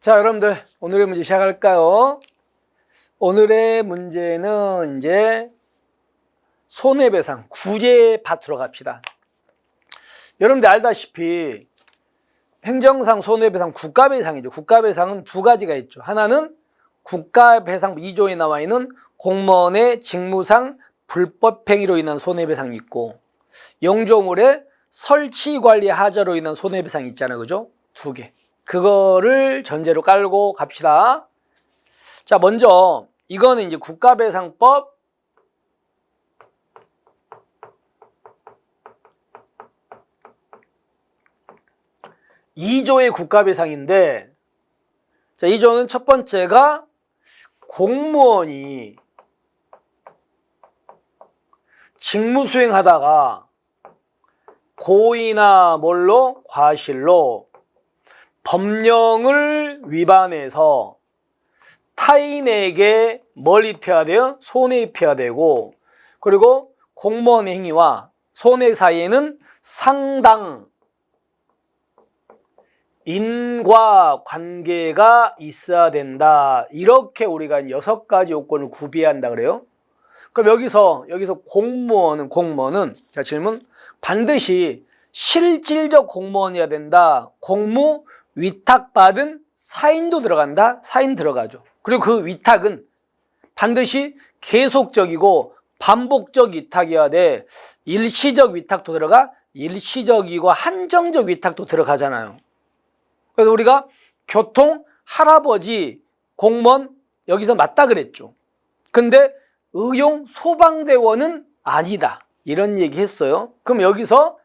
자, 여러분들 오늘의 문제 시작할까요? 오늘의 문제는 이제 손해배상 구제 밭으로 갑시다. 여러분들 알다시피 행정상 손해배상 국가배상이죠. 국가배상은 두 가지가 있죠. 하나는 국가배상 2조에 나와 있는 공무원의 직무상 불법행위로 인한 손해배상이 있고 영조물의 설치 관리 하자로 인한 손해배상이 있잖아요. 그죠? 두 개. 그거를 전제로 깔고 갑시다. 자, 먼저 이거는 이제 국가배상법 2조의 국가배상인데 자, 2조는 첫 번째가 공무원이 직무 수행하다가 고의나 뭘로 과실로 법령을 위반해서 타인에게 뭘 입혀야 돼요? 손해 입혀야 되고 그리고 공무원 행위와 손해 사이에는 상당 인과 관계가 있어야 된다. 이렇게 우리가 여섯 가지 요건을 구비한다 그래요. 그럼 여기서 여기서 공무원은 공무원은 자 질문 반드시 실질적 공무원이어야 된다. 공무 위탁받은 사인도 들어간다. 사인 들어가죠. 그리고 그 위탁은 반드시 계속적이고 반복적 위탁이어야 돼. 일시적 위탁도 들어가 일시적이고 한정적 위탁도 들어가잖아요. 그래서 우리가 교통 할아버지 공무원 여기서 맞다 그랬죠. 근데 의용 소방대원은 아니다. 이런 얘기 했어요. 그럼 여기서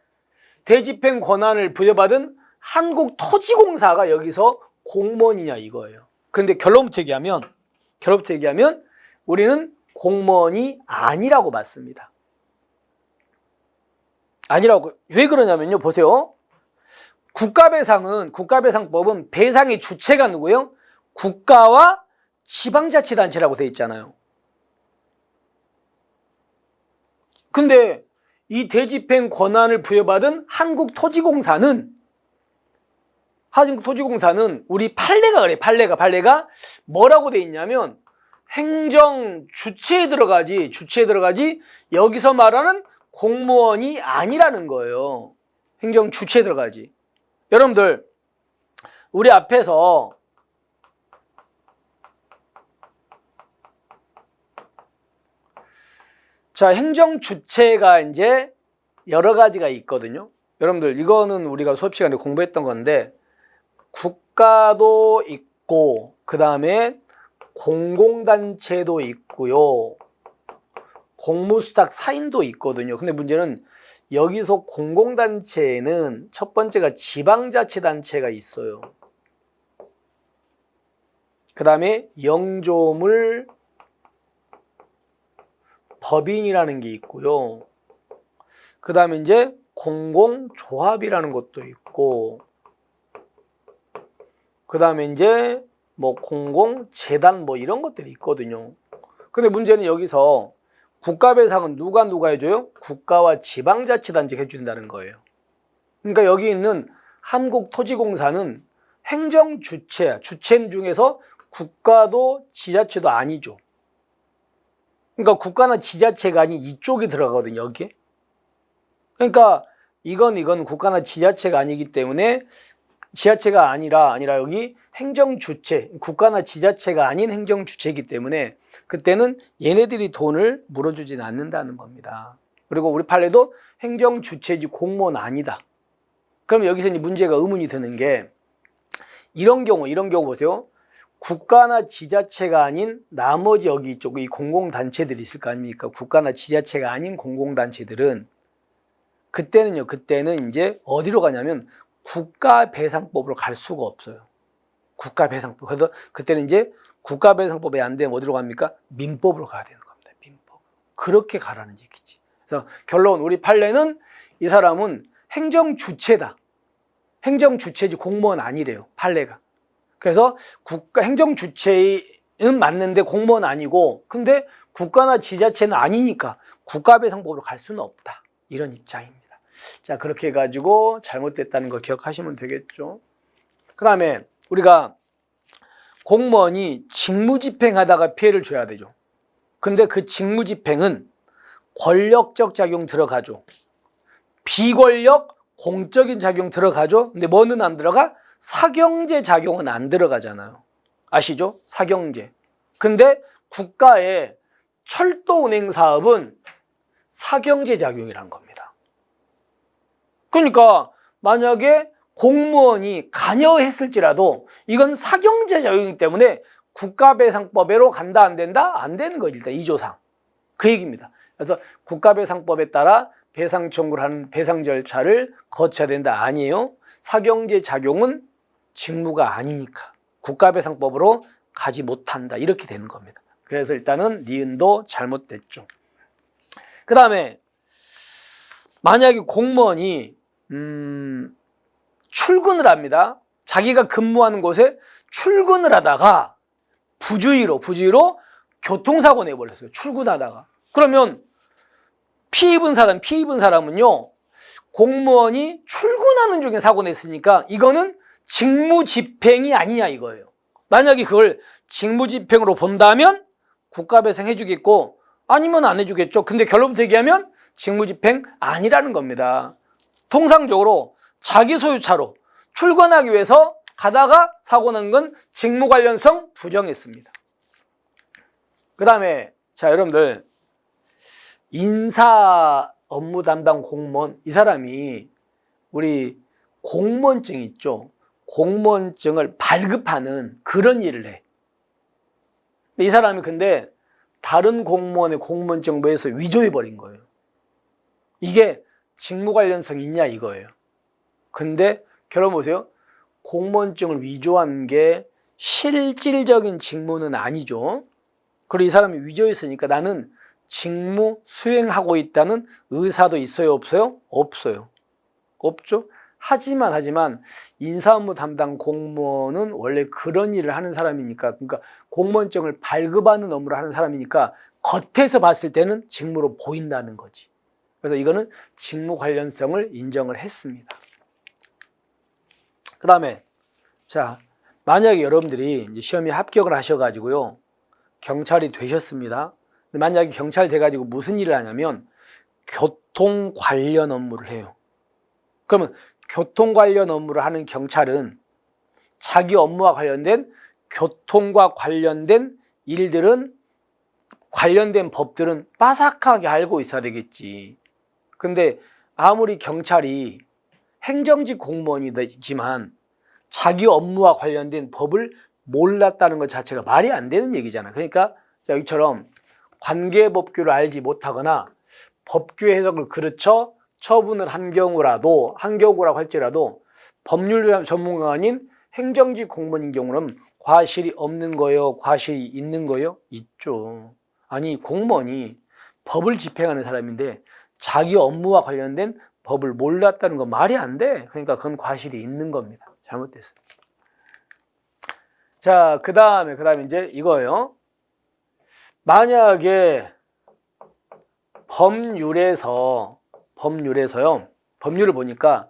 대집행 권한을 부여받은 한국토지공사가 여기서 공무원이냐 이거예요. 근데 결론부터 얘기하면 결론부터 얘기하면 우리는 공무원이 아니라고 봤습니다. 아니라고 왜 그러냐면요. 보세요. 국가배상은 국가배상법은 배상의 주체가 누구예요? 국가와 지방자치단체라고 돼 있잖아요. 근데 이 대집행 권한을 부여받은 한국토지공사는 한국토지공사는 우리 판례가 그래 판례가 판례가 뭐라고 돼 있냐면 행정 주체에 들어가지 주체에 들어가지 여기서 말하는 공무원이 아니라는 거예요. 행정 주체에 들어가지. 여러분들 우리 앞에서 자 행정 주체가 이제 여러 가지가 있거든요. 여러분들 이거는 우리가 수업 시간에 공부했던 건데 국가도 있고 그 다음에 공공단체도 있고요. 공무수탁 사인도 있거든요. 근데 문제는 여기서 공공단체에는 첫 번째가 지방자치단체가 있어요. 그 다음에 영조물 법인이라는 게 있고요. 그 다음에 이제 공공조합이라는 것도 있고, 그 다음에 이제 뭐 공공 재단 뭐 이런 것들이 있거든요. 근데 문제는 여기서 국가배상은 누가 누가 해줘요? 국가와 지방자치단체가 해준다는 거예요. 그러니까 여기 있는 한국토지공사는 행정 주체, 주체 중에서 국가도 지자체도 아니죠. 그러니까 국가나 지자체가 아닌 이쪽이 들어가거든요, 여기에. 그러니까 이건 이건 국가나 지자체가 아니기 때문에 지자체가 아니라 아니라 여기 행정 주체, 국가나 지자체가 아닌 행정 주체이기 때문에 그때는 얘네들이 돈을 물어주진 않는다는 겁니다. 그리고 우리 판례도 행정 주체지 공무원 아니다. 그럼 여기서 이제 문제가 의문이 드는 게 이런 경우 이런 경우 보세요. 국가나 지자체가 아닌 나머지 여기 이쪽 이 공공단체들이 있을 거 아닙니까? 국가나 지자체가 아닌 공공단체들은 그때는요, 그때는 이제 어디로 가냐면 국가배상법으로 갈 수가 없어요. 국가배상법. 그래서 그때는 이제 국가배상법이 안 되면 어디로 갑니까? 민법으로 가야 되는 겁니다. 민법. 그렇게 가라는 얘기지. 그래서 결론, 우리 판례는 이 사람은 행정 주체다. 행정 주체지 공무원 아니래요. 판례가. 그래서 국가 행정 주체는 맞는데 공무원 아니고 근데 국가나 지자체는 아니니까 국가배상법으로 갈 수는 없다. 이런 입장입니다. 자, 그렇게 해가지고 잘못됐다는 거 기억하시면 되겠죠. 그 다음에 우리가 공무원이 직무집행하다가 피해를 줘야 되죠. 근데 그 직무집행은 권력적 작용 들어가죠. 비권력 공적인 작용 들어가죠. 근데 뭐는 안 들어가? 사경제 작용은 안 들어가잖아요. 아시죠? 사경제. 근데 국가의 철도 운행 사업은 사경제 작용이란 겁니다. 그러니까 만약에 공무원이 관여했을지라도 이건 사경제 작용이기 때문에 국가배상법에로 간다 안 된다? 안 되는 거죠. 일단 2조상. 그 얘기입니다. 그래서 국가배상법에 따라 배상 청구를 하는 배상 절차를 거쳐야 된다. 아니에요. 사경제 작용은 직무가 아니니까 국가배상법으로 가지 못한다. 이렇게 되는 겁니다. 그래서 일단은 니은도 잘못됐죠. 그 다음에 만약에 공무원이 음, 출근을 합니다. 자기가 근무하는 곳에 출근을 하다가 부주의로 부주의로 교통사고 내버렸어요. 출근하다가. 그러면 피 입은 사람, 피 입은 사람은요. 공무원이 출근하는 중에 사고 냈으니까 이거는 직무집행이 아니냐 이거예요. 만약에 그걸 직무집행으로 본다면 국가배상 해주겠고 아니면 안 해주겠죠. 근데 결론부터 얘기하면 직무집행 아니라는 겁니다. 통상적으로 자기 소유차로 출근하기 위해서 가다가 사고 난 건 직무 관련성 부정했습니다. 그 다음에 자 여러분들 인사 업무 담당 공무원 이 사람이 우리 공무원증 있죠. 공무원증을 발급하는 그런 일을 해. 이 사람이 근데 다른 공무원의 공무원증 뭐해서 위조해 버린 거예요. 이게 직무 관련성 있냐 이거예요. 근데 결론 보세요. 공무원증을 위조한 게 실질적인 직무는 아니죠. 그리고 이 사람이 위조했으니까 나는 직무 수행하고 있다는 의사도 있어요, 없어요? 없어요. 없죠. 하지만 하지만 인사업무 담당 공무원은 원래 그런 일을 하는 사람이니까 그러니까 공무원증을 발급하는 업무를 하는 사람이니까 겉에서 봤을 때는 직무로 보인다는 거지. 그래서 이거는 직무 관련성을 인정을 했습니다. 그 다음에 자 만약에 여러분들이 시험에 합격을 하셔가지고요 경찰이 되셨습니다. 만약에 경찰 돼가지고 무슨 일을 하냐면 교통 관련 업무를 해요. 그러면 교통 관련 업무를 하는 경찰은 자기 업무와 관련된 교통과 관련된 일들은 관련된 법들은 빠삭하게 알고 있어야 되겠지. 근데 아무리 경찰이 행정직 공무원이지만 자기 업무와 관련된 법을 몰랐다는 것 자체가 말이 안 되는 얘기잖아. 그러니까 자, 여기처럼 관계법규를 알지 못하거나 법규 해석을 그르쳐 처분을 한 경우라도 한 경우라고 할지라도 법률 전문가가 아닌 행정직 공무원인 경우는 과실이 없는 거예요, 과실이 있는 거예요? 있죠. 아니 공무원이 법을 집행하는 사람인데 자기 업무와 관련된 법을 몰랐다는 건 말이 안 돼. 그러니까 그건 과실이 있는 겁니다. 잘못됐어요. 자, 그 다음에, 그 다음에 이제 이거예요. 만약에 법률에서, 법률에서요, 법률을 보니까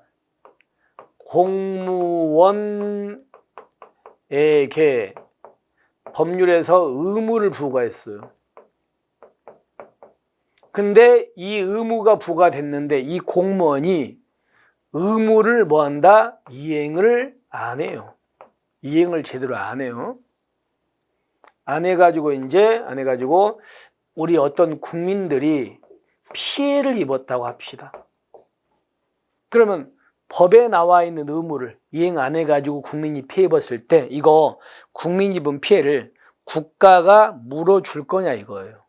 공무원에게 법률에서 의무를 부과했어요. 근데 이 의무가 부과됐는데 이 공무원이 의무를 뭐 한다? 이행을 안 해요. 이행을 제대로 안 해요. 안 해가지고 이제 안 해가지고 우리 어떤 국민들이 피해를 입었다고 합시다. 그러면 법에 나와 있는 의무를 이행 안 해가지고 국민이 피해 입었을 때 이거 국민 입은 피해를 국가가 물어줄 거냐 이거예요.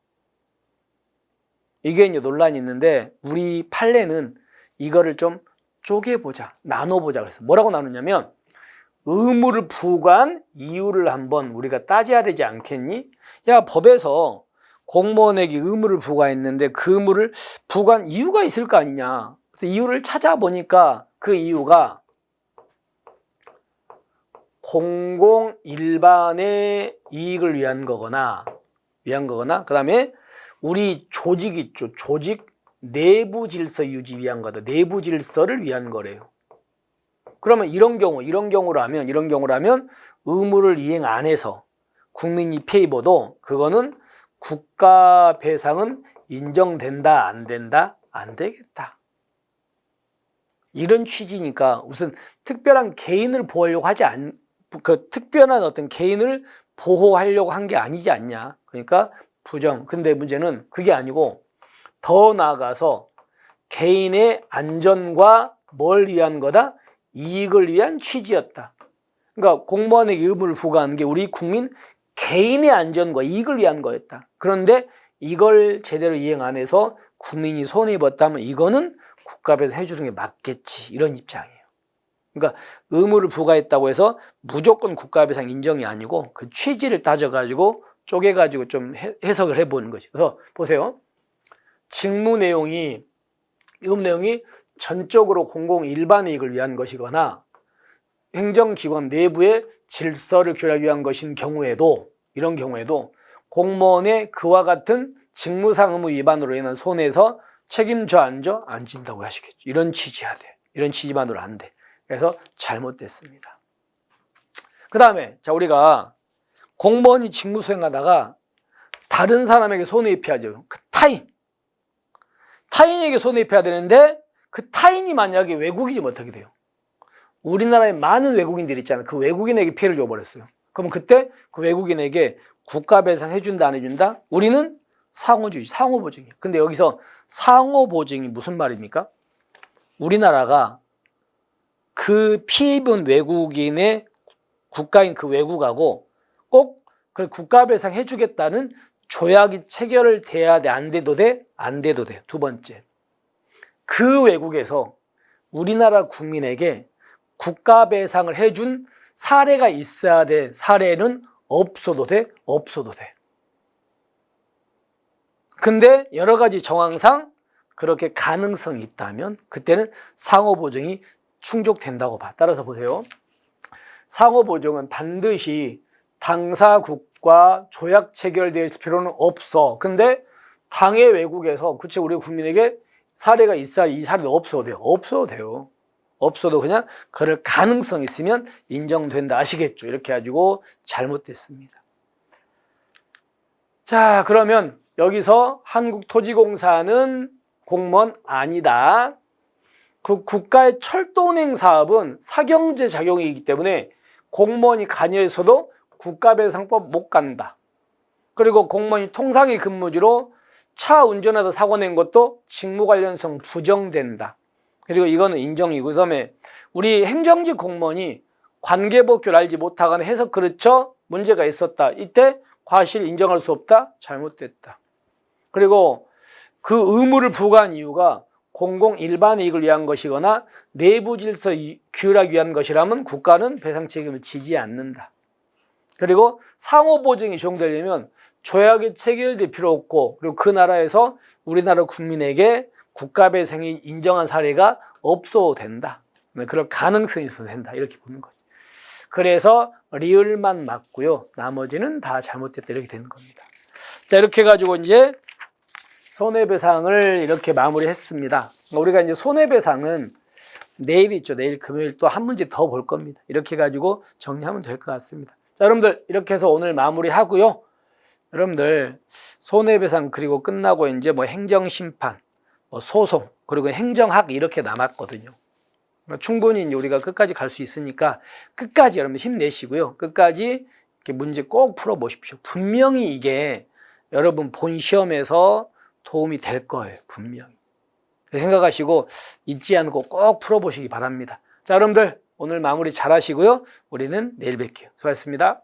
이게 이제 논란이 있는데 우리 판례는 이거를 좀 쪼개보자, 나눠보자 그래서 뭐라고 나누냐면 의무를 부과한 이유를 한번 우리가 따져야 되지 않겠니? 야 법에서 공무원에게 의무를 부과했는데 그 의무를 부과한 이유가 있을 거 아니냐? 그래서 이유를 찾아보니까 그 이유가 공공 일반의 이익을 위한 거거나 위한 거거나 그 다음에 우리 조직 있죠. 조직 내부 질서 유지 위한 거다. 내부 질서를 위한 거래요. 그러면 이런 경우, 이런 경우라면, 이런 경우라면 의무를 이행 안 해서 국민이 피해 입어도 그거는 국가 배상은 인정된다 안 된다 안 되겠다. 이런 취지니까 우선 특별한 개인을 보호하려고 하지 않, 그 특별한 어떤 개인을 보호하려고 한 게 아니지 않냐. 그러니까 부정. 근데 문제는 그게 아니고 더 나아가서 개인의 안전과 뭘 위한 거다? 이익을 위한 취지였다. 그러니까 공무원에게 의무를 부과하는 게 우리 국민 개인의 안전과 이익을 위한 거였다. 그런데 이걸 제대로 이행 안 해서 국민이 손해 입었다면 이거는 국가에서 해주는 게 맞겠지. 이런 입장이에요. 그러니까 의무를 부과했다고 해서 무조건 국가배상 인정이 아니고 그 취지를 따져가지고 쪼개가지고 좀 해- 해석을 해보는 거죠. 그래서 보세요. 직무 내용이 의무 내용이 전적으로 공공 일반 이익을 위한 것이거나 행정기관 내부의 질서를 교하기 위한 것인 경우에도 이런 경우에도 공무원의 그와 같은 직무상 의무 위반으로 인한 손해에서 책임져 안져 안 진다고 하시겠죠. 이런 취지야 돼. 이런 취지만으로 안 돼. 그래서 잘못됐습니다. 그 다음에 자 우리가 공무원이 직무 수행하다가 다른 사람에게 손해 입혀야죠. 그 타인 타인에게 손해 입혀야 되는데 그 타인이 만약에 외국이지면 어떻게 돼요? 우리나라에 많은 외국인들이 있잖아요. 그 외국인에게 피해를 줘버렸어요. 그럼 그때 그 외국인에게 국가 배상 해준다 안 해준다? 우리는 상호주의, 상호보증이에요. 근데 여기서 상호보증이 무슨 말입니까? 우리나라가 그 피해 입은 외국인의 국가인 그 외국하고 꼭 그 국가 배상 해주겠다는 조약이 체결을 돼야 돼, 안 돼도 돼, 안 돼도 돼. 두 번째, 그 외국에서 우리나라 국민에게 국가 배상을 해준 사례가 있어야 돼. 사례는 없어도 돼, 없어도 돼. 근데 여러 가지 정황상 그렇게 가능성이 있다면 그때는 상호 보증이 충족된다고 봐. 따라서 보세요. 상호 보증은 반드시 당사국과 조약 체결될 필요는 없어. 근데 당의 외국에서 그치 우리 국민에게 사례가 있어야 이 사례도 없어도 돼요. 없어도 돼요. 없어도 그냥 그럴 가능성이 있으면 인정된다 아시겠죠? 이렇게 해가지고 잘못됐습니다. 자 그러면 여기서 한국토지공사는 공무원 아니다. 그 국가의 철도 운행 사업은 사경제 작용이기 때문에 공무원이 관여해서도 국가배상법 못 간다. 그리고 공무원이 통상의 근무지로 차 운전하다 사고 낸 것도 직무 관련성 부정된다. 그리고 이거는 인정이고 그다음에 우리 행정직 공무원이 관계법규를 알지 못하거나 해서 그렇죠 문제가 있었다. 이때 과실 인정할 수 없다. 잘못됐다. 그리고 그 의무를 부과한 이유가 공공 일반 이익을 위한 것이거나 내부 질서 규율하기 위한 것이라면 국가는 배상 책임을 지지 않는다. 그리고 상호 보증이 적용되려면 조약이 체결될 필요 없고 그리고 그 나라에서 우리나라 국민에게 국가 배상이 인정한 사례가 없어도 된다. 그럴 가능성이 있어도 된다. 이렇게 보는 거죠. 그래서 리을만 맞고요. 나머지는 다 잘못됐다. 이렇게 되는 겁니다. 자, 이렇게 해가지고 이제 손해배상을 이렇게 마무리했습니다. 우리가 이제 손해배상은 내일 있죠. 내일 금요일 또 한 문제 더 볼 겁니다. 이렇게 해가지고 정리하면 될 것 같습니다. 자, 여러분들 이렇게 해서 오늘 마무리하고요. 여러분들 손해배상 그리고 끝나고 이제 뭐 행정심판, 뭐 소송 그리고 행정학 이렇게 남았거든요. 충분히 우리가 끝까지 갈 수 있으니까 끝까지 여러분 힘내시고요. 끝까지 이렇게 문제 꼭 풀어 보십시오. 분명히 이게 여러분 본 시험에서 도움이 될 거예요. 분명히. 생각하시고 잊지 않고 꼭 풀어 보시기 바랍니다. 자, 여러분들 오늘 마무리 잘 하시고요. 우리는 내일 뵐게요. 수고하셨습니다.